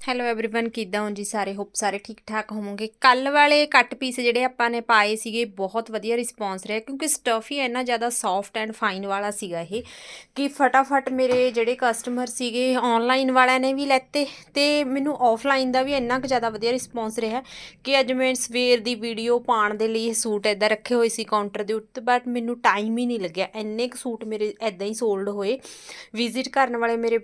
Hello everyone ਕਿੱਦਾਂ ਹੋ ਜੀ ਸਾਰੇ ਹੋਪ ਸਾਰੇ ਠੀਕ ਠਾਕ ਹੋਵੋਗੇ ਕੱਲ ਵਾਲੇ ਕੱਟ ਪੀਸ ਜਿਹੜੇ ਆਪਾਂ ਨੇ ਪਾਏ ਸੀਗੇ ਬਹੁਤ ਵਧੀਆ ਰਿਸਪੌਂਸ ਰਿਹਾ ਕਿਉਂਕਿ ਸਟਫ ਹੀ ਇੰਨਾ ਜ਼ਿਆਦਾ ਸੌਫਟ ਐਂਡ ਫਾਈਨ ਵਾਲਾ ਸੀਗਾ ਇਹ ਕਿ ਫਟਾਫਟ ਮੇਰੇ ਜਿਹੜੇ ਕਸਟਮਰ ਸੀਗੇ ਆਨਲਾਈਨ ਵਾਲਿਆਂ ਨੇ ਵੀ ਲੈਤੇ ਤੇ ਮੈਨੂੰ ਆਫਲਾਈਨ ਦਾ ਵੀ ਇੰਨਾ ਕੁ ਜ਼ਿਆਦਾ ਵਧੀਆ ਰਿਸਪੌਂਸ ਰਿਹਾ ਕਿ ਅੱਜ ਮੈਂ ਸਵੇਰ ਦੀ ਵੀਡੀਓ ਪਾਉਣ ਦੇ ਲਈ ਇਹ ਸੂਟ ਇਦਾਂ ਰੱਖੇ ਹੋਏ ਸੀ ਕਾਊਂਟਰ ਦੇ ਉੱਤੇ ਬਟ ਮੈਨੂੰ ਟਾਈਮ ਹੀ ਨਹੀਂ ਲੱਗਿਆ ਇੰਨੇ ਕੁ ਸੂਟ ਮੇਰੇ ਇਦਾਂ ਹੀ ਸੋਲਡ ਹੋਏ ਵਿਜ਼ਿਟ ਕਰਨ ਵਾਲੇ ਮੇਰੇ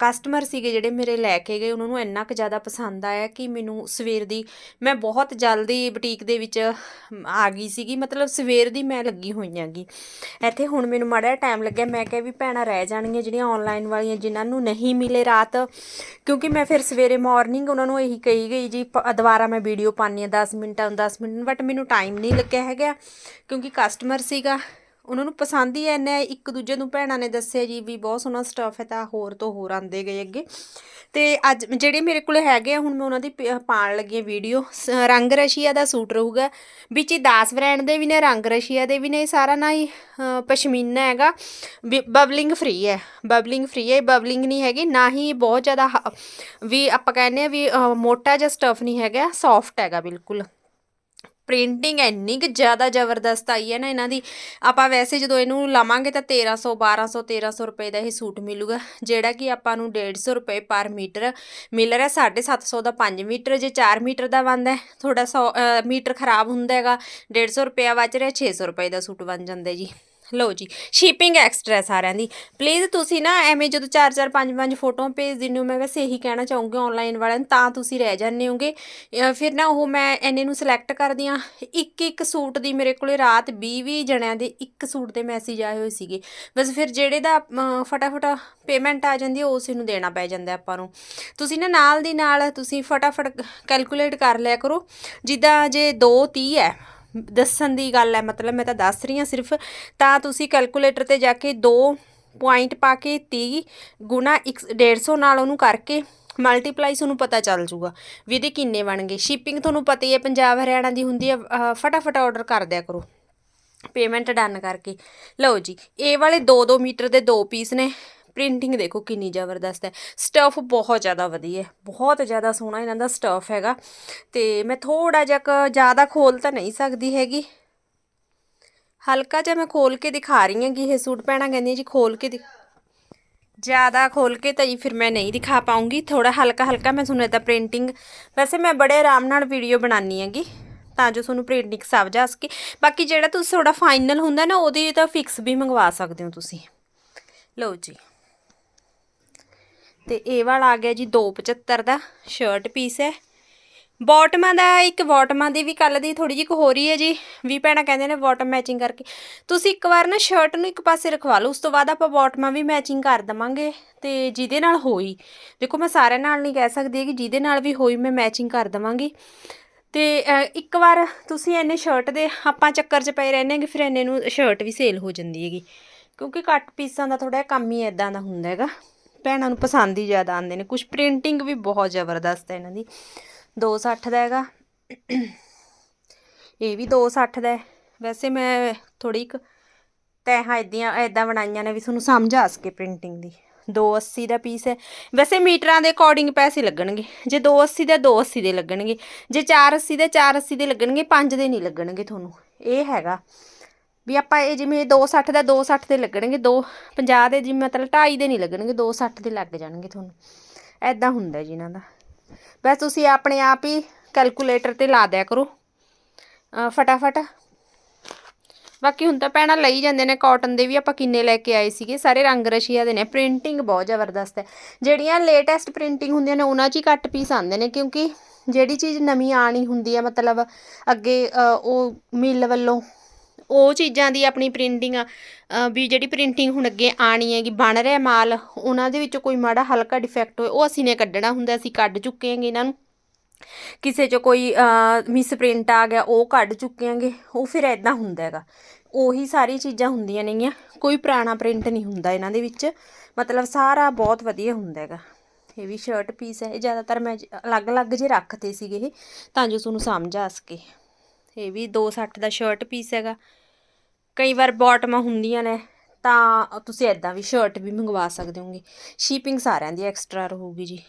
ਕਸਟਮਰ ਸੀਗੇ ਜਿਹੜੇ ਮੇਰੇ ਲੈ ਕੇ ਗਏ ਉਹਨਾਂ ਨੂੰ ਇੰਨਾ ਕੁ ਜ਼ਿਆਦਾ ਪਸੰਦ ਆਇਆ ਕਿ ਮੈਨੂੰ ਸਵੇਰ ਦੀ ਮੈਂ ਬਹੁਤ ਜਲਦੀ ਬੁਟੀਕ ਦੇ ਵਿੱਚ ਆ ਗਈ ਸੀਗੀ। ਮਤਲਬ ਸਵੇਰ ਦੀ ਮੈਂ ਲੱਗੀ ਹੋਈ ਆਂਗੀ ਇੱਥੇ ਹੁਣ ਮੈਨੂੰ ਮਾੜਾ ਟਾਈਮ ਲੱਗਿਆ। ਮੈਂ ਕਿਹਾ ਵੀ ਭੈਣਾਂ ਰਹਿ ਜਾਣਗੀਆਂ ਜਿਹੜੀਆਂ ਆਨਲਾਈਨ ਵਾਲੀਆਂ, ਜਿਨ੍ਹਾਂ ਨੂੰ ਨਹੀਂ ਮਿਲੇ ਰਾਤ। ਕਿਉਂਕਿ ਮੈਂ ਫਿਰ ਸਵੇਰੇ ਮਾਰਨਿੰਗ ਉਹਨਾਂ ਨੂੰ ਇਹੀ ਕਹੀ ਗਈ ਜੀ ਦੁਬਾਰਾ ਮੈਂ ਵੀਡੀਓ ਪਾਣੀ ਆ 10 ਮਿੰਟਾਂ 10 ਮਿੰਟ ਬਟ ਮੈਨੂੰ ਟਾਈਮ ਨਹੀਂ ਲੱਗਿਆ ਹੈਗਾ। ਕਿਉਂਕਿ ਕਸਟਮਰ ਸੀਗਾ। ਉਹਨਾਂ ਨੂੰ ਪਸੰਦ ਹੀ ਐਨਾ ਇੱਕ ਦੂਜੇ ਨੂੰ ਭੈਣਾਂ ਨੇ ਦੱਸਿਆ ਜੀ ਵੀ ਬਹੁਤ ਸੋਹਣਾ ਸਟਫ ਹੈ ਤਾਂ ਹੋਰ ਤੋਂ ਹੋਰ ਆਂਦੇ ਗਏ ਅੱਗੇ। ਤੇ ਅੱਜ ਜਿਹੜੇ ਮੇਰੇ ਕੋਲ ਹੈਗੇ ਆ, ਹੁਣ ਮੈਂ ਉਹਨਾਂ ਦੀ ਪ- ਪਾਉਣ ਲੱਗੀ ਹਾਂ ਵੀਡੀਓ ਸ- ਰੰਗ ਰਸ਼ੀਆ ਦਾ ਸੂਟ ਰਹੂਗਾ। ਵਿੱਚ ਹੀ ਦਾਸ ਬ੍ਰਾਂਡ ਦੇ ਵੀ ਨੇ, ਰੰਗ ਰਸ਼ੀਆ ਦੇ ਵੀ ਨੇ, ਇਹ ਸਾਰਾ ਨਾ ਹੀ ਪਸ਼ਮੀਨਾ ਹੈਗਾ। ਬਬਲਿੰਗ ਫ੍ਰੀ ਹੈ। ਬਬਲਿੰਗ ਫ੍ਰੀ ਹੈ ਬਬਲਿੰਗ ਨਹੀਂ ਹੈਗੀ, ਨਾ ਹੀ ਬਹੁਤ ਜ਼ਿਆਦਾ ਹ- ਵੀ ਆਪਾਂ ਕਹਿੰਦੇ ਆ ਵੀ ਮੋਟਾ ਜਿਹਾ ਸਟਫ ਨਹੀਂ ਹੈਗਾ ਸੌਫਟ ਹੈਗਾ ਬਿਲਕੁਲ। ਪ੍ਰਿੰਟਿੰਗ ਇੰਨੀ ਕਿ ਜ਼ਿਆਦਾ ਜ਼ਬਰਦਸਤ ਆਈ ਹੈ ਨਾ ਇਹਨਾਂ ਦੀ। ਆਪਾਂ ਵੈਸੇ ਜਦੋਂ ਇਹਨੂੰ ਲਵਾਂਗੇ ਤਾਂ 1300 1200 1300 ਰੁਪਏ ਦਾ ਇਹ ਸੂਟ ਮਿਲੂਗਾ ਜਿਹੜਾ ਕਿ ਆਪਾਂ ਨੂੰ 150 ਰੁਪਏ ਪਰ ਮੀਟਰ ਮਿਲ ਰਿਹਾ। 750 ਦਾ 5 ਮੀਟਰ ਜੇ 4 ਮੀਟਰ ਦਾ ਬਣਦਾ ਹੈ, ਥੋੜਾ 100 ਮੀਟਰ ਖਰਾਬ ਹੁੰਦਾ ਹੈਗਾ 150 ਰੁਪਏ ਬਚ ਰਿਹਾ 600 ਰੁਪਏ ਦਾ ਸੂਟ ਬਣ ਜਾਂਦਾ ਜੀ। ਲਓ ਜੀ ਸ਼ਿਪਿੰਗ ਐਕਸਟਰਾ ਸਾਰਿਆਂ ਦੀ। ਪਲੀਜ਼ ਤੁਸੀਂ ਨਾ ਐਵੇਂ ਜਦੋਂ 4 4 5 5 ਫੋਟੋਆਂ ਭੇਜ ਦਿੰਦੇ ਹੋ, ਮੈਂ ਵੈਸੇ ਇਹੀ ਕਹਿਣਾ ਚਾਹੂੰਗੀ ਆਨਲਾਈਨ ਵਾਲਿਆਂ ਨੂੰ, ਤਾਂ ਤੁਸੀਂ ਰਹਿ ਜਾਂਦੇ ਹੋਗੇ ਫਿਰ ਨਾ ਉਹ ਮੈਂ ਇੰਨੇ ਨੂੰ ਸਿਲੈਕਟ ਕਰਦੀ ਹਾਂ, ਇੱਕ ਇੱਕ ਸੂਟ ਦੀ ਮੇਰੇ ਕੋਲੇ ਰਾਤ 20 20 ਜਣਿਆਂ ਦੇ ਇੱਕ ਸੂਟ ਦੇ ਮੈਸੇਜ ਆਏ ਹੋਏ ਸੀਗੇ। ਬਸ ਫਿਰ ਜਿਹੜੇ ਦਾ ਫਟਾਫਟ ਪੇਮੈਂਟ ਆ ਜਾਂਦੀ ਹੈ ਉਸ ਨੂੰ ਦੇਣਾ ਪੈ ਜਾਂਦਾ ਆਪਾਂ ਨੂੰ। ਤੁਸੀਂ ਨਾ ਨਾਲ ਦੀ ਨਾਲ ਤੁਸੀਂ ਫਟਾਫਟ ਕੈਲਕੂਲੇਟ ਕਰ ਲਿਆ ਕਰੋ, ਜਿੱਦਾਂ ਜੇ 2 30 ਹੈ ਦੱਸਣ ਦੀ ਗੱਲ ਹੈ, ਮਤਲਬ ਮੈਂ ਤਾਂ ਦੱਸ ਰਹੀ ਹਾਂ ਸਿਰਫ, ਤਾਂ ਤੁਸੀਂ ਕੈਲਕੂਲੇਟਰ ਤੇ ਜਾ ਕੇ 2 ਪੁਆਇੰਟ ਪਾ ਕੇ 30 ਗੁਣਾ 150 ਨਾਲ ਉਹਨੂੰ ਕਰਕੇ ਮਲਟੀਪਲਾਈ ਤੁਹਾਨੂੰ ਪਤਾ ਚੱਲ ਜੂਗਾ ਵੀ ਇਹਦੇ ਕਿੰਨੇ ਬਣ ਗਏ। ਸ਼ਿਪਿੰਗ ਤੁਹਾਨੂੰ ਪਤਾ ਹੀ ਹੈ, ਪੰਜਾਬ ਹਰਿਆਣਾ ਦੀ ਹੁੰਦੀ ਹੈ ਫਟਾਫਟ ਆਰਡਰ ਕਰ ਦਿਆ ਕਰੋ। ਪੇਮੈਂਟ ਡਨ ਕਰਕੇ। ਲਓ ਜੀ, ਇਹ ਵਾਲੇ 2-2 ਮੀਟਰ ਦੇ ਦੋ ਪੀਸ ਨੇ। ਪ੍ਰਿੰਟਿੰਗ ਦੇਖੋ ਕਿੰਨੀ ਜ਼ਬਰਦਸਤ ਹੈ। ਸਟਫ ਬਹੁਤ ਜ਼ਿਆਦਾ ਵਧੀਆ ਬਹੁਤ ਜ਼ਿਆਦਾ ਸੋਹਣਾ ਇਹਨਾਂ ਦਾ ਸਟਫ ਹੈਗਾ। ਤੇ ਮੈਂ ਥੋੜਾ ਜਿਹਾ ਕੁ ਜ਼ਿਆਦਾ ਖੋਲ ਤਾਂ ਨਹੀਂ ਸਕਦੀ ਹੈਗੀ। ਹਲਕਾ ਜਿਹਾ ਮੈਂ ਖੋਲ ਕੇ ਦਿਖਾ ਰਹੀ ਹਾਂ ਕਿ ਇਹ ਸੂਟ ਪਹਿਣਾ ਕਹਿੰਦੀ ਜੀ ਖੋਲ ਕੇ ਦਿਖ ਜ਼ਿਆਦਾ ਖੋਲ ਕੇ ਤਾਂ ਜੀ ਫਿਰ ਮੈਂ ਨਹੀਂ ਦਿਖਾ ਪਾਉਂਗੀ। ਥੋੜਾ ਹਲਕਾ ਹਲਕਾ ਮੈਂ ਤੁਹਾਨੂੰ ਇਹਦਾ ਪ੍ਰਿੰਟਿੰਗ ਵੈਸੇ ਮੈਂ ਬੜੇ ਆਰਾਮ ਨਾਲ ਵੀਡੀਓ ਬਣਾਉਣੀ ਹੈਗੀ। ਤਾਂ ਜੋ ਤੁਹਾਨੂੰ ਪ੍ਰਿੰਟਿੰਗ ਸਮਝ ਆ ਸਕੇ। ਬਾਕੀ ਜਿਹੜਾ ਤੁਸੀਂ ਥੋੜਾ ਫਾਈਨਲ ਹੁੰਦਾ ਨਾ, ਉਹਦੀ ਤਾਂ ਫਿਕਸ ਵੀ ਮੰਗਵਾ ਸਕਦੇ ਹੋ ਤੁਸੀਂ। ਲਓ ਜੀ। ਤੇ ਇਹ ਵਾਲਾ ਆ ਗਿਆ ਜੀ 275 ਦਾ ਸ਼ਰਟ ਪੀਸ ਹੈ। ਬਾਟਮਾਂ ਦਾ ਇੱਕ ਬਾਟਮਾਂ ਦੀ ਵੀ ਕੱਲ ਦੀ ਥੋੜੀ ਜਿਹੀ ਹੋ ਰਹੀ ਹੈ ਜੀ। ਵੀ ਭੈਣਾਂ ਕਹਿੰਦੇ ਨੇ ਬਾਟਮ ਮੈਚਿੰਗ ਕਰਕੇ। ਤੁਸੀਂ ਇੱਕ ਵਾਰ ਨਾ ਸ਼ਰਟ ਨੂੰ ਇੱਕ ਪਾਸੇ ਰਖਵਾ ਲਓ, ਉਸ ਤੋਂ ਬਾਅਦ ਆਪਾਂ ਬਾਟਮਾਂ ਵੀ ਮੈਚਿੰਗ ਕਰ ਦਵਾਂਗੇ ਤੇ ਜਿਹਦੇ ਨਾਲ ਹੋਈ। ਦੇਖੋ ਮੈਂ ਸਾਰਿਆਂ ਨਾਲ ਨਹੀਂ ਕਹਿ ਸਕਦੀ ਕਿ ਜਿਹਦੇ ਨਾਲ ਵੀ ਹੋਈ ਮੈਂ ਮੈਚਿੰਗ ਕਰ ਦਵਾਂਗੀ। ਤੇ ਇੱਕ ਵਾਰ ਤੁਸੀਂ ਇੰਨੇ ਸ਼ਰਟ ਦੇ ਆਪਾਂ ਚੱਕਰ 'ਚ ਪਏ ਰਹਿੰਦੇ ਹਾਂ ਫਿਰ ਇੰਨੇ ਨੂੰ ਸ਼ਰਟ ਵੀ ਸੇਲ ਹੋ ਜਾਂਦੀ ਹੈਗੀ। ਕਿਉਂਕਿ ਕੱਟ ਪੀਸਾਂ ਦਾ ਥੋੜਾ ਕੰਮ ਹੀ ਇਦਾਂ ਦਾ ਹੁੰਦਾ ਹੈਗਾ। ਭੈਣਾਂ ਨੂੰ ਪਸੰਦ ਹੀ ਜ਼ਿਆਦਾ ਆਉਂਦੇ ਨੇ। ਕੁਝ ਪ੍ਰਿੰਟਿੰਗ ਵੀ ਬਹੁਤ ਜ਼ਬਰਦਸਤ ਹੈ ਇਹਨਾਂ ਦੀ। 260 ਦਾ ਹੈਗਾ। ਇਹ ਵੀ 260 ਦਾ ਵੈਸੇ ਮੈਂ ਥੋੜੀ ਇੱਕ ਤੈਹਾਂ ਇਦਾਂ ਇਦਾਂ ਬਣਾਈਆਂ ਨੇ ਵੀ ਤੁਹਾਨੂੰ ਸਮਝ ਆ ਸਕੇ ਪ੍ਰਿੰਟਿੰਗ ਦੀ। 280 ਦਾ ਪੀਸ ਹੈ। ਵੈਸੇ ਮੀਟਰਾਂ ਦੇ ਅਕੋਰਡਿੰਗ ਪੈਸੇ ਲੱਗਣਗੇ। ਜੇ 280 ਦੇ 280 ਦੇ ਲੱਗਣਗੇ। ਜੇ 480 ਦੇ 480 ਦੇ ਲੱਗਣਗੇ 5 ਦੇ ਨਹੀਂ ਲੱਗਣਗੇ ਤੁਹਾਨੂੰ। ਇਹ ਹੈਗਾ। ਵੀ ਆਪਾਂ ਇਹ ਜਿਵੇਂ 260 ਦਾ 260 ਦੇ ਲੱਗਣਗੇ 250 ਦੇ ਜਿਵੇਂ ਮਤਲਬ 2.5 ਦੇ ਨਹੀਂ ਲੱਗਣਗੇ 260 ਦੇ ਲੱਗ ਜਾਣਗੇ ਤੁਹਾਨੂੰ। ਐਦਾਂ ਹੁੰਦਾ ਜੀ ਇਹਨਾਂ ਦਾ। ਬਸ ਤੁਸੀਂ ਆਪਣੇ ਆਪ ਹੀ ਕੈਲਕੂਲੇਟਰ ਤੇ ਲਾ ਦਿਆ ਕਰੋ। ਫਟਾਫਟ। ਬਾਕੀ ਹੁਣ ਤਾਂ ਪੈਣਾ ਲਈ ਜਾਂਦੇ ਨੇ ਕਾਟਨ ਦੇ ਵੀ ਆਪਾਂ ਕਿੰਨੇ ਲੈ ਕੇ ਆਏ ਸੀਗੇ, ਸਾਰੇ ਰੰਗ ਰਸ਼ੀਆ ਦੇ ਨੇ। ਪ੍ਰਿੰਟਿੰਗ ਬਹੁਤ ਜ਼ਬਰਦਸਤ ਹੈ। ਜਿਹੜੀਆਂ ਲੇਟੈਸਟ ਪ੍ਰਿੰਟਿੰਗ ਹੁੰਦੀਆਂ ਨੇ, ਉਹਨਾਂ 'ਚ ਹੀ ਘੱਟ ਪੀਸ ਆਉਂਦੇ ਨੇ, ਕਿਉਂਕਿ ਜਿਹੜੀ ਚੀਜ਼ ਨਵੀਂ ਆਣੀ ਹੁੰਦੀ ਹੈ ਮਤਲਬ ਅੱਗੇ ਉਹ ਮਿਲ ਵੱਲੋਂ ਉਹ ਚੀਜ਼ਾਂ ਦੀ ਆਪਣੀ ਪ੍ਰਿੰਟਿੰਗ ਵੀ ਜਿਹੜੀ ਪ੍ਰਿੰਟਿੰਗ ਹੁਣ ਅੱਗੇ ਆਣੀ ਹੈਗੀ, ਬਣ ਰਿਹਾ ਮਾਲ, ਉਹਨਾਂ ਦੇ ਵਿੱਚ ਕੋਈ ਮਾੜਾ ਹਲਕਾ ਡਿਫੈਕਟ ਹੋਏ, ਉਹ ਅਸੀਂ ਨੇ ਕੱਢਣਾ ਹੁੰਦਾ, ਅਸੀਂ ਕੱਢ ਚੁੱਕੇ ਹਾਂਗੇ ਇਹਨਾਂ ਨੂੰ। ਕਿਸੇ 'ਚ ਕੋਈ ਮਿਸ ਪ੍ਰਿੰਟ ਆ ਗਿਆ, ਉਹ ਕੱਢ ਚੁੱਕੇ ਹਾਂਗੇ, ਉਹ ਫਿਰ ਐਦਾਂ ਹੁੰਦਾ ਹੈਗਾ। ਉਹੀ ਸਾਰੀ ਚੀਜ਼ਾਂ ਹੁੰਦੀਆਂ ਨੇਗੀਆਂ, ਕੋਈ ਪੁਰਾਣਾ ਪ੍ਰਿੰਟ ਨਹੀਂ ਹੁੰਦਾ ਇਹਨਾਂ ਦੇ ਵਿੱਚ, ਮਤਲਬ ਸਾਰਾ ਬਹੁਤ ਵਧੀਆ ਹੁੰਦਾ ਹੈਗਾ। ਇਹ ਵੀ ਸ਼ਰਟ ਪੀਸ ਹੈ, ਇਹ ਜ਼ਿਆਦਾਤਰ ਮੈਂ ਅਲੱਗ-ਅਲੱਗ ਜੇ ਰੱਖਤੇ ਸੀਗੇ ਇਹ, ਤਾਂ ਜੋ ਤੁਹਾਨੂੰ ਸਮਝ ਆ ਸਕੇ। ਇਹ ਵੀ 260 ਦਾ ਸ਼ਰਟ ਪੀਸ ਹੈਗਾ। ਕਈ ਵਾਰ ਬਾਟਮਾਂ ਹੁੰਦੀਆਂ ਨੇ, ਤਾਂ ਤੁਸੀਂ ਐਦਾਂ ਵੀ ਸ਼ਰਟ ਵੀ ਮੰਗਵਾ ਸਕਦੇ ਹੋਗੇ। ਸ਼ਿਪਿੰਗ ਸਾਰਿਆਂ ਦੀ ਐਕਸਟਰਾ ਰਹੂਗੀ ਜੀ।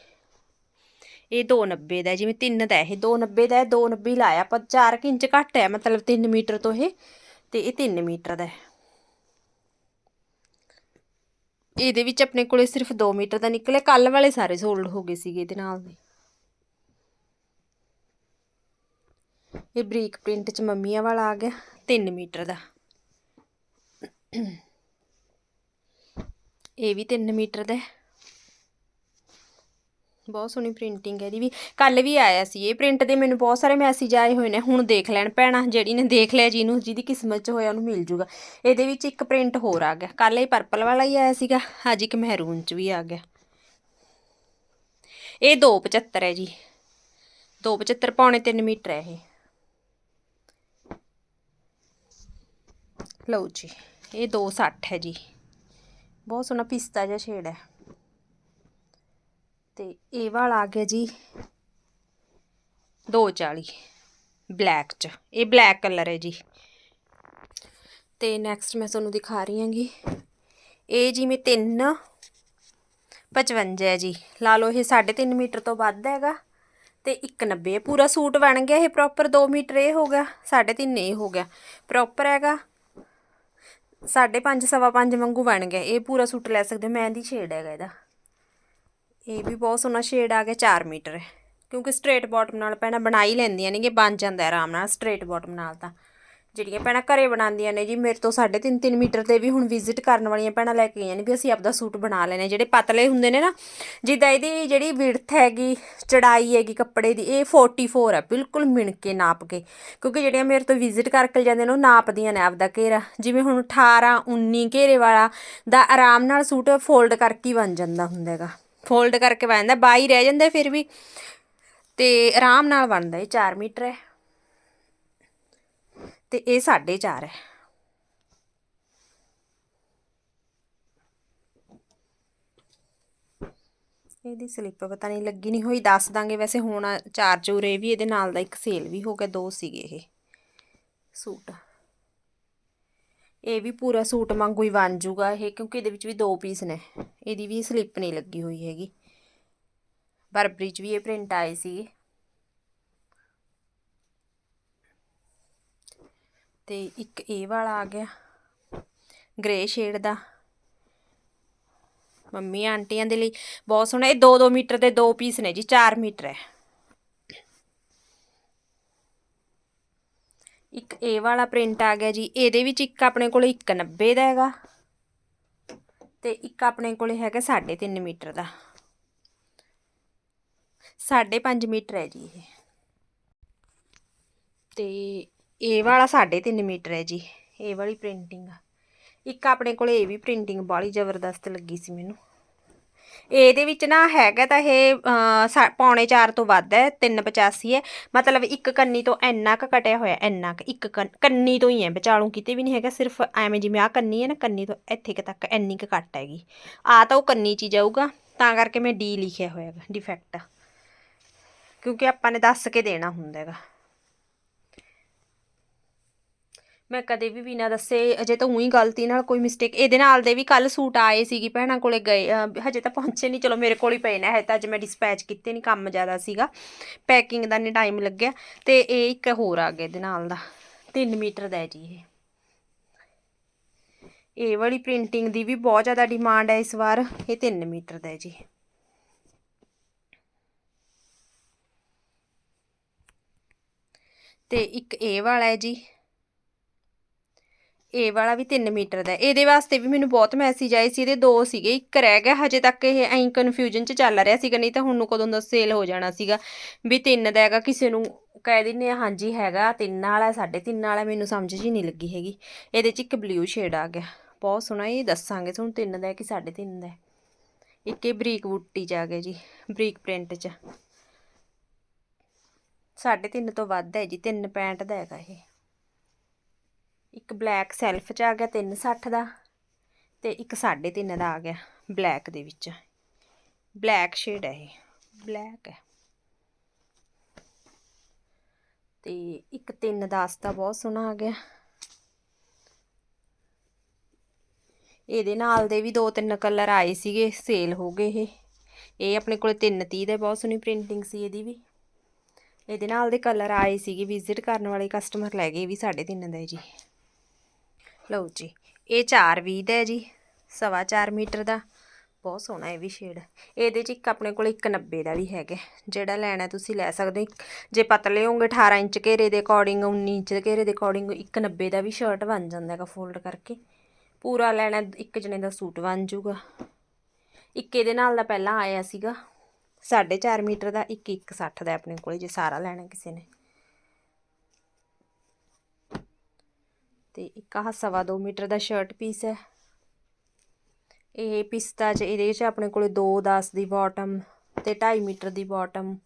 ਇਹ 290 ਦਾ ਜਿਵੇਂ 3 ਦਾ ਹੈ, ਇਹ 290 ਦਾ ਹੈ 290 ਲਾਇਆ ਆਪਾਂ 4 ਇੰਚ ਘੱਟ ਹੈ, ਮਤਲਬ 3 ਮੀਟਰ ਤੋਂ ਇਹ, ਤੇ ਇਹ 3 ਮੀਟਰ ਦਾ ਇਹਦੇ ਵਿੱਚ ਆਪਣੇ ਕੋਲੇ ਸਿਰਫ 2 ਮੀਟਰ ਦਾ ਨਿਕਲੇ, ਕੱਲ ਵਾਲੇ ਸਾਰੇ ਸੋਲਡ ਹੋ ਗਏ ਸੀਗੇ ਇਹਦੇ ਨਾਲ ਦੇ। ਇਹ ਬਰੀਕ ਪ੍ਰਿੰਟ ਚ ਮੰਮੀਆਂ ਵਾਲਾ ਆ ਗਿਆ 3 ਮੀਟਰ ਦਾ। ਇਹ ਵੀ 3 ਮੀਟਰ ਦਾ ਬਹੁਤ ਸੋਹਣੀ ਪ੍ਰਿੰਟਿੰਗ ਹੈ ਇਹਦੀ ਵੀ। ਕੱਲ ਵੀ ਆਇਆ ਸੀ ਇਹ ਪ੍ਰਿੰਟ ਦੇ, ਮੈਨੂੰ ਬਹੁਤ ਸਾਰੇ ਮੈਸੇਜ ਆਏ ਹੋਏ ਨੇ। ਹੁਣ ਦੇਖ ਲੈਣ ਭੈਣਾ, ਜਿਹੜੀ ਨੇ ਦੇਖ ਲਿਆ, ਜਿਹਨੂੰ, ਜਿਹਦੀ ਕਿਸਮਤ 'ਚ ਹੋਇਆ, ਉਹਨੂੰ ਮਿਲ ਜੂਗਾ। ਇਹਦੇ ਵਿੱਚ ਇੱਕ ਪ੍ਰਿੰਟ ਹੋਰ ਆ ਗਿਆ। ਕੱਲ ਇਹ ਪਰਪਲ ਵਾਲਾ ਹੀ ਆਇਆ ਸੀਗਾ। ਅੱਜ ਇੱਕ ਮਹਿਰੂਨ 'ਚ ਵੀ ਆ ਗਿਆ। ਇਹ 275 ਹੈ ਜੀ। 275 ਪੌਣੇ 3 ਮੀਟਰ ਹੈ ਇਹ। ਲਓ ਜੀ। ਇਹ 260 ਹੈ ਜੀ। ਬਹੁਤ ਸੋਹਣਾ ਪਿਸਤਾ ਜਿਹਾ ਸ਼ੇਡ ਹੈ। ਤੇ ਇਹ ਵਾਲਾ ਆ ਗਿਆ ਜੀ 240 ਬਲੈਕ ਚ। ਇਹ ਬਲੈਕ ਕਲਰ ਹੈ ਜੀ। ਤੇ ਨੈਕਸਟ ਮੈਂ ਤੁਹਾਨੂੰ ਦਿਖਾ ਰਹੀ ਹਾਂਗੀ ਇਹ ਜਿਵੇਂ 3 55 ਹੈ ਜੀ। ਲਾ ਲਓ ਇਹ 3.5 ਮੀਟਰ ਤੋਂ ਵੱਧ ਹੈਗਾ ਤੇ 190 ਹੈ। ਪੂਰਾ ਸੂਟ ਬਣ ਗਿਆ ਇਹ ਪ੍ਰੋਪਰ 2 ਮੀਟਰ ਇਹ ਹੋ ਗਿਆ 3.5 ਇਹ ਹੋ ਗਿਆ। ਪ੍ਰੋਪਰ ਹੈਗਾ 5.5 ਸਵਾ 5 ਵਾਂਗੂ ਬਣ ਗਿਆ। ਇਹ ਪੂਰਾ ਸੂਟ ਲੈ ਸਕਦੇ ਹੋ। ਮਹਿੰਦੀ ਸ਼ੇਡ ਹੈਗਾ ਇਹਦਾ। ਇਹ ਵੀ ਬਹੁਤ ਸੋਹਣਾ ਸ਼ੇਡ ਆ ਗਿਆ 4 ਮੀਟਰ। ਕਿਉਂਕਿ ਸਟ੍ਰੇਟ ਬਾਟਮ ਨਾਲ ਪਹਿਲਾਂ ਬਣਾ ਹੀ ਲੈਂਦੀਆਂ ਨੇ ਨੇਗੇ ਬਣ ਜਾਂਦਾ ਆਰਾਮ ਨਾਲ ਸਟ੍ਰੇਟ ਬਾਟਮ ਨਾਲ ਤਾਂ। ਜਿਹੜੀਆਂ ਭੈਣਾਂ ਘਰੇ ਬਣਾਉਂਦੀਆਂ ਨੇ ਜੀ, ਮੇਰੇ ਤੋਂ 3.5 3 ਮੀਟਰ 'ਤੇ ਵੀ ਹੁਣ ਵਿਜ਼ਿਟ ਕਰਨ ਵਾਲੀਆਂ ਭੈਣਾਂ ਲੈ ਕੇ ਗਈਆਂ ਨੇ ਵੀ ਅਸੀਂ ਆਪਦਾ ਸੂਟ ਬਣਾ ਲੈਣੇ ਜਿਹੜੇ ਪਤਲੇ ਹੁੰਦੇ ਨੇ ਨਾ, ਜਿੱਦਾਂ ਇਹਦੀ ਜਿਹੜੀ ਵਿੜਥ ਹੈਗੀ, ਚੜਾਈ ਹੈਗੀ ਕੱਪੜੇ ਦੀ, ਇਹ 44 ਹੈ ਬਿਲਕੁਲ ਮਿਣ ਕੇ ਨਾਪ ਕੇ। ਕਿਉਂਕਿ ਜਿਹੜੀਆਂ ਮੇਰੇ ਤੋਂ ਵਿਜ਼ਿਟ ਕਰਕੇ ਜਾਂਦੇ ਨੇ, ਉਹ ਨਾਪਦੀਆਂ ਨੇ ਆਪਦਾ ਘੇਰਾ। ਜਿਵੇਂ ਹੁਣ 18 19 ਘੇਰੇ ਵਾਲਾ ਦਾ ਆਰਾਮ ਨਾਲ ਸੂਟ ਫੋਲਡ ਕਰਕੇ ਹੀ ਬਣ ਜਾਂਦਾ ਹੁੰਦਾ ਹੈਗਾ। ਫੋਲਡ ਕਰਕੇ ਬਣ ਜਾਂਦਾ, ਬਾਈ ਰਹਿ ਜਾਂਦਾ ਫਿਰ ਵੀ। ਤੇ ਆਰਾਮ ਨਾਲ ਬਣਦਾ ਇਹ 4 ਮੀਟਰ ਹੈ। ਤੇ ਇਹ 4.5 ਹੈ। ਇਹਦੀ ਸਲਿੱਪ ਪਤਾ ਨਹੀਂ ਲੱਗੀ ਨਹੀਂ ਹੋਈ, ਦੱਸ ਦਾਂਗੇ। ਵੈਸੇ ਹੁਣ ਚਾਰ ਚੂਰੇ ਵੀ ਇਹਦੇ ਨਾਲ ਦਾ ਇੱਕ ਸੇਲ ਵੀ ਹੋ ਗਿਆ, ਦੋ ਸੀਗੇ ਇਹ ਸੂਟ। ਇਹ ਵੀ ਪੂਰਾ ਸੂਟ ਵਾਂਗੂ ਹੀ ਬਣ ਜੂਗਾ ਇਹ, ਕਿਉਂਕਿ ਇਹਦੇ ਵਿੱਚ ਵੀ ਦੋ ਪੀਸ ਨੇ। ਇਹਦੀ ਵੀ ਸਲਿੱਪ ਨਹੀਂ ਲੱਗੀ ਹੋਈ ਹੈਗੀ। ਬਰਬਰੀ 'ਚ ਵੀ ਇਹ ਪ੍ਰਿੰਟ ਆਏ ਸੀਗੇ। ਤੇ ਇੱਕ ਇਹ ਵਾਲਾ ਆ ਗਿਆ ਗ੍ਰੇ ਸ਼ੇਡ ਦਾ। ਮੰਮੀ ਆਂਟੀਆਂ ਦੇ ਲਈ ਬਹੁਤ ਸੋਹਣਾ, ਇਹ 2-2 ਮੀਟਰ ਦੇ ਦੋ ਪੀਸ ਨੇ ਜੀ 4 ਮੀਟਰ ਹੈ ਇੱਕ ਇਹ ਵਾਲਾ ਪ੍ਰਿੰਟ ਆ ਗਿਆ ਜੀ, ਇਹਦੇ ਵਿੱਚ ਇੱਕ ਆਪਣੇ ਕੋਲੇ 190 ਦਾ ਹੈਗਾ ਤੇ ਇੱਕ ਆਪਣੇ ਕੋਲ ਹੈਗਾ 3.5 ਮੀਟਰ ਦਾ। 5.5 ਮੀਟਰ ਹੈ ਜੀ ਇਹ। ਤੇ ਇਹ ਵਾਲਾ 3.5 ਮੀਟਰ ਹੈ ਜੀ, ਇਹ ਵਾਲੀ ਪ੍ਰਿੰਟਿੰਗ ਇੱਕ ਆਪਣੇ ਕੋਲੇ ਇਹ ਵੀ ਪ੍ਰਿੰਟਿੰਗ ਬਾਲੀ ਜ਼ਬਰਦਸਤ ਲੱਗੀ ਸੀ ਮੈਨੂੰ। ਇਹਦੇ ਵਿੱਚ ਨਾ ਹੈਗਾ ਤਾਂ ਇਹ ਪੌਣੇ 4 ਤੋਂ ਵੱਧ ਹੈ 385 ਹੈ। ਮਤਲਬ ਇੱਕ ਕੰਨੀ ਤੋਂ ਇੰਨਾ ਕ ਕਟਿਆ ਹੋਇਆ, ਇੰਨਾ ਕ, ਇੱਕ ਕੰਨੀ ਤੋਂ ਹੀ ਹੈ, ਵਿਚਾਲੋਂ ਕਿਤੇ ਵੀ ਨਹੀਂ ਹੈਗਾ, ਸਿਰਫ ਐਵੇਂ ਜਿਵੇਂ ਆ ਕੰਨੀ ਹੈ ਨਾ, ਕੰਨੀ ਤੋਂ ਇੱਥੇ ਕ ਤੱਕ ਇੰਨੀ ਕ ਕੱਟ ਹੈਗੀ। ਆ ਤਾਂ ਉਹ ਕੰਨੀ 'ਚ ਹੀ ਜਾਊਗਾ, ਤਾਂ ਕਰਕੇ ਮੈਂ ਡੀ ਲਿਖਿਆ ਹੋਇਆ ਹੈਗਾ ਡਿਫੈਕਟ ਕਿਉਂਕਿ ਆਪਾਂ ਨੇ ਦੱਸ ਕੇ ਦੇਣਾ ਹੁੰਦਾ ਹੈਗਾ। ਮੈਂ ਕਦੇ ਵੀ ਬਿਨਾਂ ਦੱਸੇ ਅਜੇ ਤਾਂ ਉਹੀ ਗਲਤੀ ਨਾਲ ਕੋਈ ਮਿਸਟੇਕ ਇਹਦੇ ਨਾਲ ਦੇ ਵੀ ਕੱਲ ਸੂਟ ਆਏ ਸੀਗੀ ਭੈਣਾਂ ਕੋਲੇ ਗਏ ਹਜੇ ਤਾਂ ਪਹੁੰਚੇ ਨਹੀਂ ਚਲੋ ਮੇਰੇ ਕੋਲ ਹੀ ਪਏ ਨੇ ਹੈ ਤਾਂ ਅੱਜ ਮੈਂ ਡਿਸਪੈਚ ਕੀਤੇ ਨਹੀਂ ਕੰਮ ਜ਼ਿਆਦਾ ਸੀਗਾ ਪੈਕਿੰਗ ਦਾ ਨਹੀਂ ਟਾਈਮ ਲੱਗਿਆ, ਤੇ ਇਹ ਇੱਕ ਹੋਰ ਆ ਗਿਆ ਇਹਦੇ ਨਾਲ ਦਾ 3 ਮੀਟਰ ਦਾ ਜੀ ਇਹ। ਇਹ ਵਾਲੀ ਪ੍ਰਿੰਟਿੰਗ ਦੀ ਵੀ ਬਹੁਤ ਜ਼ਿਆਦਾ ਡਿਮਾਂਡ ਹੈ ਇਸ ਵਾਰ, ਇਹ 3 ਮੀਟਰ ਦਾ ਹੈ ਜੀ। ਤੇ ਇੱਕ ਇਹ ਵਾਲਾ ਹੈ ਜੀ ਇਹ ਵਾਲਾ ਵੀ 3 ਮੀਟਰ ਦਾ ਇਹਦੇ ਵਾਸਤੇ ਵੀ ਮੈਨੂੰ ਬਹੁਤ ਮੈਸੇਜ ਆਏ ਸੀ, ਇਹਦੇ ਦੋ ਸੀਗੇ, ਇੱਕ ਰਹਿ ਗਿਆ ਹਜੇ ਤੱਕ ਇਹ ਐਂ ਕਨਫਿਊਜ਼ਨ 'ਚ ਚੱਲ ਰਿਹਾ ਸੀਗਾ, ਨਹੀਂ ਤਾਂ ਹੁਣ ਨੂੰ ਕਦੋਂ ਦਾ ਸੇਲ ਹੋ ਜਾਣਾ ਸੀਗਾ। ਵੀ 3 ਦਾ ਹੈਗਾ, ਕਿਸੇ ਨੂੰ ਕਹਿ ਦਿੰਨੇ ਆ, ਹਾਂਜੀ ਹੈਗਾ 3 ਵਾਲਾ 3.5 ਵਾਲਾ ਮੈਨੂੰ ਸਮਝ ਜੀ ਨਹੀਂ ਲੱਗੀ ਹੈਗੀ। ਇਹਦੇ 'ਚ ਇੱਕ ਬਲੂ ਸ਼ੇਡ ਆ ਗਿਆ। ਬਹੁਤ ਸੋਹਣਾ, ਇਹ ਦੱਸਾਂਗੇ ਤੁਹਾਨੂੰ 3 ਦਾ ਕਿ 3.5 ਦਾ ਇੱਕ ਇਹ ਬਰੀਕ ਬੂਟੀ 'ਚ ਆ ਗਿਆ ਜੀ, ਬਰੀਕ ਪ੍ਰਿੰਟ 'ਚ। 3.5 ਤੋਂ ਵੱਧ ਹੈ ਜੀ 3.65 ਦਾ ਹੈਗਾ ਇਹ। ਇੱਕ ਬਲੈਕ ਸੈਲਫ ਚ ਆ ਗਿਆ 360 ਦਾ ਤੇ ਇੱਕ 3.5 ਦਾ ਆ ਗਿਆ ਬਲੈਕ ਦੇ ਵਿੱਚ। ਬਲੈਕ ਸ਼ੇਡ ਹੈ ਇਹ, ਬਲੈਕ ਹੈ ਤੇ ਇੱਕ 310 ਦਾ ਬਹੁਤ ਸੋਹਣਾ ਆ ਗਿਆ। ਇਹਦੇ ਨਾਲ ਦੇ ਵੀ ਦੋ ਤਿੰਨ ਕਲਰ ਆਏ ਸੀਗੇ, ਸੇਲ ਹੋ ਗਏ ਇਹ। ਇਹ ਆਪਣੇ ਕੋਲੇ 330 ਦੇ ਬਹੁਤ ਸੋਹਣੀ ਪ੍ਰਿੰਟਿੰਗ ਸੀ ਇਹਦੀ ਵੀ। ਇਹਦੇ ਨਾਲ ਦੇ ਕਲਰ ਆਏ ਸੀਗੇ, ਵਿਜ਼ਿਟ ਕਰਨ ਵਾਲੇ ਕਸਟਮਰ ਲੈ ਗਏ ਇਹ ਵੀ 3.5 ਦਾ ਜੀ। ਲਓ ਜੀ, ਇਹ 420 ਦਾ ਹੈ ਜੀ, ਸਵਾ 4 ਮੀਟਰ ਦਾ। ਬਹੁਤ ਸੋਹਣਾ ਇਹ ਵੀ ਸ਼ੇਡ ਇਹਦੇ ਚ ਇੱਕ ਆਪਣੇ ਕੋਲ 190 ਦਾ ਵੀ ਹੈਗਾ ਜਿਹੜਾ ਲੈਣਾ ਤੁਸੀਂ ਲੈ ਸਕਦੇ ਹੋ ਜੇ ਪਤਲੇ ਹੋਗੇ 18 ਇੰਚ ਘੇਰੇ ਦੇ ਅਕੋਰਡਿੰਗ 19 ਇੰਚ ਦੇ ਘੇਰੇ ਦੇ ਅਕੋਰਡਿੰਗ 190 ਦਾ ਵੀ ਸ਼ਰਟ ਬਣ ਜਾਂਦਾ ਹੈਗਾ ਫੋਲਡ ਕਰਕੇ। ਪੂਰਾ ਲੈਣਾ ਇੱਕ ਜਣੇ ਦਾ ਸੂਟ ਬਣ ਜਾਊਗਾ। ਇੱਕ ਇਹਦੇ ਨਾਲ ਦਾ ਪਹਿਲਾਂ ਆਇਆ ਸੀਗਾ 4.5 ਮੀਟਰ ਦਾ, ਇੱਕ 160 ਦਾ ਆਪਣੇ ਕੋਲ, ਜੇ ਸਾਰਾ ਲੈਣਾ ਕਿਸੇ ਨੇ। ਤੇ ਇੱਕ ਆਹ ਸਵਾ 2 ਮੀਟਰ ਦਾ ਸ਼ਰਟ ਪੀਸ ਹੈ। ਇਹ ਪਿਸਤਾ ਚ ਇਹਦੇ ਚ ਆਪਣੇ ਕੋਲੇ 2 10 ਦੀ ਬਾਟਮ ਤੇ 2.5 ਮੀਟਰ ਦੀ ਬਾਟਮ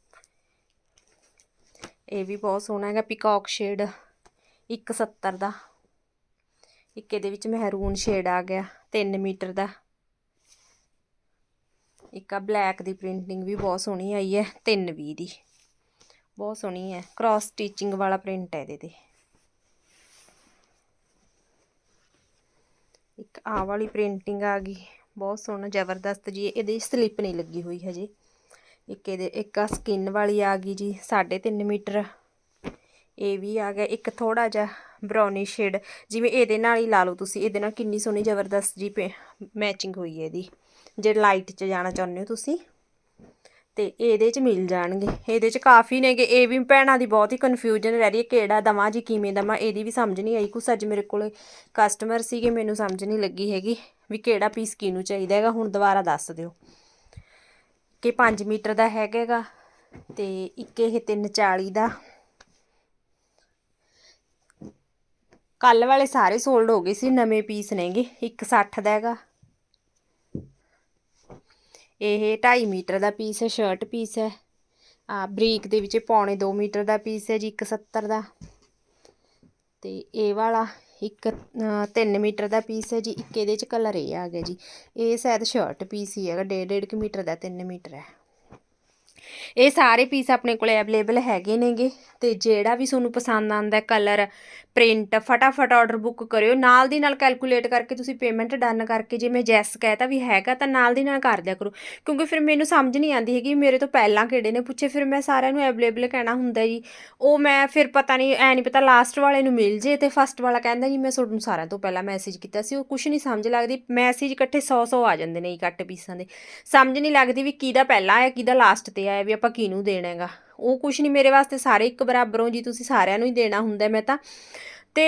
ਇਹ ਵੀ ਬਹੁਤ ਸੋਹਣਾ ਹੈਗਾ ਪਿਕੌਕ ਸ਼ੇਡ 170 ਦਾ। ਇੱਕ ਇਹਦੇ ਵਿੱਚ ਮਹਿਰੂਨ ਸ਼ੇਡ ਆ ਗਿਆ 3 ਮੀਟਰ ਦਾ। ਇੱਕ ਆ ਬਲੈਕ ਦੀ ਪ੍ਰਿੰਟਿੰਗ ਵੀ ਬਹੁਤ ਸੋਹਣੀ ਆਈ ਹੈ 320 ਦੀ। ਬਹੁਤ ਸੋਹਣੀ ਹੈ ਕ੍ਰਾਸ ਸਟਿਚਿੰਗ ਵਾਲਾ ਪ੍ਰਿੰਟ ਹੈ ਇਹਦੇ ਤੇ। ਇੱਕ ਆਹ ਵਾਲੀ ਪ੍ਰਿੰਟਿੰਗ ਆ ਗਈ। ਬਹੁਤ ਸੋਹਣਾ, ਜ਼ਬਰਦਸਤ ਜੀ। ਇਹਦੇ ਸਲਿੱਪ ਨਹੀਂ ਲੱਗੀ ਹੋਈ ਹਜੇ। ਇੱਕ ਇਹਦੇ, ਇੱਕ ਆ ਸਕਿਨ ਵਾਲੀ ਆ ਗਈ ਜੀ 3.5 ਮੀਟਰ। ਇਹ ਵੀ ਆ ਗਿਆ। ਇੱਕ ਥੋੜਾ ਜਿਹਾ ਬਰਾਊਨੀ ਸ਼ੇਡ ਜਿਵੇਂ ਇਹਦੇ ਨਾਲ ਹੀ ਲਾ ਲਓ ਤੁਸੀਂ। ਇਹਦੇ ਨਾਲ ਕਿੰਨੀ ਸੋਹਣੀ ਜ਼ਬਰਦਸਤ ਜੀ ਮੈਚਿੰਗ ਹੋਈ ਹੈ ਇਹਦੀ। ਜੇ ਲਾਈਟ 'ਚ ਜਾਣਾ ਚਾਹੁੰਦੇ ਹੋ ਤੁਸੀਂ। ਤੇ ਇਹਦੇ 'ਚ ਮਿਲ ਜਾਣਗੇ। ਇਹਦੇ 'ਚ ਕਾਫੀ ਨੇਗੇ। ਇਹ ਵੀ ਭੈਣਾਂ ਦੀ ਬਹੁਤ ਹੀ ਕਨਫਿਊਜ਼ਨ ਰਹਿ ਰਹੀ ਹੈ, ਕਿਹੜਾ ਦਵਾਂ ਜੀ, ਕਿਵੇਂ ਦਵਾਂ, ਇਹਦੀ ਵੀ ਸਮਝ ਨਹੀਂ ਆਈ। ਕੁਛ ਅੱਜ ਮੇਰੇ ਕੋਲ ਕਸਟਮਰ ਸੀਗੇ, ਮੈਨੂੰ ਸਮਝ ਨਹੀਂ ਲੱਗੀ ਹੈਗੀ ਵੀ ਕਿਹੜਾ ਪੀਸ ਕਿਹਨੂੰ ਚਾਹੀਦਾ ਹੈਗਾ। ਹੁਣ ਦੁਬਾਰਾ ਦੱਸ ਦਿਓ ਕਿ 5 ਮੀਟਰ ਦਾ ਹੈਗਾਗਾ ਤੇ ਇੱਕ ਇਹ 340 ਦਾ। ਕੱਲ ਵਾਲੇ ਸਾਰੇ ਸੋਲਡ ਹੋ ਗਏ ਸੀ, ਨਵੇਂ ਪੀਸ ਨੇਗੇ। ਇੱਕ 60 ਦਾ ਹੈਗਾ। ਇਹ 2.5 ਮੀਟਰ ਦਾ ਪੀਸ ਹੈ ਸ਼ਰਟ ਪੀਸ ਹੈ। ਆ ਬਰੀਕ ਦੇ ਵਿੱਚ ਪੌਣੇ 2 ਮੀਟਰ ਦਾ ਪੀਸ ਹੈ ਜੀ 170 ਦਾ। ਤੇ ਇਹ ਵਾਲਾ ਇੱਕ 3 ਮੀਟਰ ਦਾ ਪੀਸ ਹੈ ਜੀ, ਇੱਕ ਇਹਦੇ ਚ ਕਲਰ ਇਹ ਆ ਗਿਆ ਜੀ। ਇਹ ਸ਼ਾਇਦ ਸ਼ਰਟ ਪੀਸ ਹੀ ਹੈਗਾ 1.5 ਮੀਟਰ ਦਾ 3 ਮੀਟਰ ਹੈ। ਇਹ ਸਾਰੇ ਪੀਸ ਆਪਣੇ ਕੋਲੇ ਅਵੇਲੇਬਲ ਹੈਗੇ ਨੇਗੇ ਤੇ ਜਿਹੜਾ ਵੀ ਤੁਹਾਨੂੰ ਪਸੰਦ ਆਂਦਾ ਕਲਰ ਪ੍ਰਿੰਟ ਫਟਾਫਟ ਆਰਡਰ ਬੁੱਕ ਕਰਿਓ। ਨਾਲ ਦੀ ਨਾਲ ਕੈਲਕੂਲੇਟ ਕਰਕੇ ਤੁਸੀਂ ਪੇਮੈਂਟ ਡਨ ਕਰਕੇ ਜੇ ਮੈਂ ਜੈਸ ਕਹਿਤਾ ਵੀ ਹੈਗਾ ਤਾਂ ਨਾਲ ਦੀ ਨਾਲ ਕਰ ਦਿਆ ਕਰੋ। ਕਿਉਂਕਿ ਫਿਰ ਮੈਨੂੰ ਸਮਝ ਨਹੀਂ ਆਂਦੀ ਹੈਗੀ ਮੇਰੇ ਤੋਂ ਪਹਿਲਾਂ ਕਿਹੜੇ ਨੇ ਪੁੱਛੇ, ਫਿਰ ਮੈਂ ਸਾਰਿਆਂ ਨੂੰ ਅਵੇਲੇਬਲ ਕਹਿਣਾ ਹੁੰਦਾ ਜੀ। ਉਹ ਮੈਂ ਫਿਰ ਪਤਾ ਨਹੀਂ, ਐ ਨਹੀਂ ਪਤਾ ਲਾਸਟ ਵਾਲੇ ਨੂੰ ਮਿਲ ਜੇ ਤੇ ਫਸਟ ਵਾਲਾ ਕਹਿੰਦਾ ਜੀ, ਮੈਂ ਤੁਹਾਨੂੰ ਸਾਰਿਆਂ ਤੋਂ ਪਹਿਲਾਂ ਮੈਸੇਜ ਕੀਤਾ ਸੀ, ਉਹ ਕੁਝ ਨਹੀਂ ਸਮਝ ਲੱਗਦੀ। ਮੈਸੇਜ ਇਕੱਠੇ 100 100 ਆ ਜਾਂਦੇ ਨੇ ਕੱਟ ਪੀਸਾਂ ਦੇ। ਸਮਝ ਨਹੀਂ ਲੱਗਦੀ ਵੀ ਕਿਹਦਾ ਪਹਿਲਾਂ ਆਇਆ, ਕਿਹਦਾ ਲਾਸਟ ਤੇ ਆਇਆ ਵੀ ਆਪਾਂ ਕਿਹਨੂੰ ਦੇਣਾ ਹੈਗਾ। ਉਹ ਕੁਝ ਨਹੀਂ, ਮੇਰੇ ਵਾਸਤੇ ਸਾਰੇ ਇੱਕ ਬਰਾਬਰ ਹੋ ਜੀ, ਤੁਸੀਂ ਸਾਰਿਆਂ ਨੂੰ ਹੀ ਦੇਣਾ ਹੁੰਦਾ ਮੈਂ ਤਾਂ। ਤੇ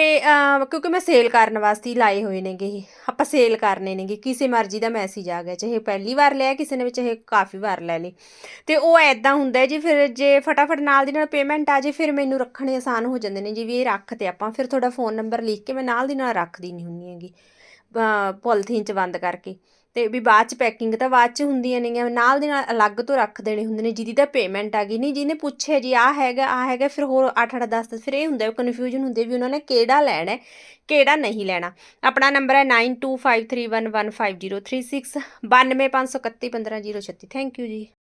ਕਿਉਂਕਿ ਮੈਂ ਸੇਲ ਕਰਨ ਵਾਸਤੇ ਹੀ ਲਾਏ ਹੋਏ ਨੇਗੇ ਇਹ। ਆਪਾਂ ਸੇਲ ਕਰਨੇ ਨੇਗੇ, ਕਿਸੇ ਮਰਜ਼ੀ ਦਾ ਮੈਸੇਜ ਆ ਗਿਆ, ਚਾਹੇ ਪਹਿਲੀ ਵਾਰ ਲਿਆ, ਕਿਸੇ ਨੇ ਵਿੱਚ ਇਹ ਕਾਫੀ ਵਾਰ ਲੈ ਲਈ ਤੇ ਉਹ ਐਦਾਂ ਹੁੰਦਾ ਜੀ, ਫਿਰ ਜੇ ਫਟਾਫਟ ਨਾਲ ਦੀ ਨਾਲ ਪੇਮੈਂਟ ਆ ਜੇ, ਫਿਰ ਮੈਨੂੰ ਰੱਖਣੇ ਆਸਾਨ ਹੋ ਜਾਂਦੇ ਨੇ ਜੀ, ਵੀ ਇਹ ਰੱਖ ਤੇ ਆਪਾਂ। ਫਿਰ ਤੁਹਾਡਾ ਫੋਨ ਨੰਬਰ ਲਿਖ ਕੇ ਮੈਂ ਨਾਲ ਦੀ ਨਾਲ ਰੱਖਦੀ ਨਹੀਂ ਹੁੰਨੀ ਹੈਗੀ ਪੋਲੀਥੀਨ 'ਚ ਬੰਦ ਕਰਕੇ। ਤੇ ਵੀ ਬਾਅਦ ਚ ਪੈਕਿੰਗ ਤਾਂ ਬਾਅਦ ਚ ਹੁੰਦੀਆਂ ਨੇਗੀਆਂ, ਨਾਲ ਦੇ ਨਾਲ ਅਲੱਗ ਤੋਂ ਰੱਖ ਦੇਣੇ ਹੁੰਦੇ ਨੇ, ਜਿਹਦੀ ਤਾਂ ਪੇਮੈਂਟ ਆ ਗਈ। ਨਹੀਂ, ਜਿਹਨੇ ਪੁੱਛਿਆ ਜੀ ਆ ਹੈਗਾ ਆ ਹੈਗਾ, ਫਿਰ ਹੋਰ 8 8 10 10 ਫਿਰ ਇਹ ਹੁੰਦਾ ਕਨਫਿਊਜ਼ਨ ਹੁੰਦੀ ਵੀ ਉਹਨਾਂ ਨੇ ਕਿਹੜਾ ਲੈਣਾ ਕਿਹੜਾ ਨਹੀਂ ਲੈਣਾ। ਆਪਣਾ ਨੰਬਰ ਹੈ 9253115036 92531 15036 ਥੈਂਕ ਯੂ ਜੀ।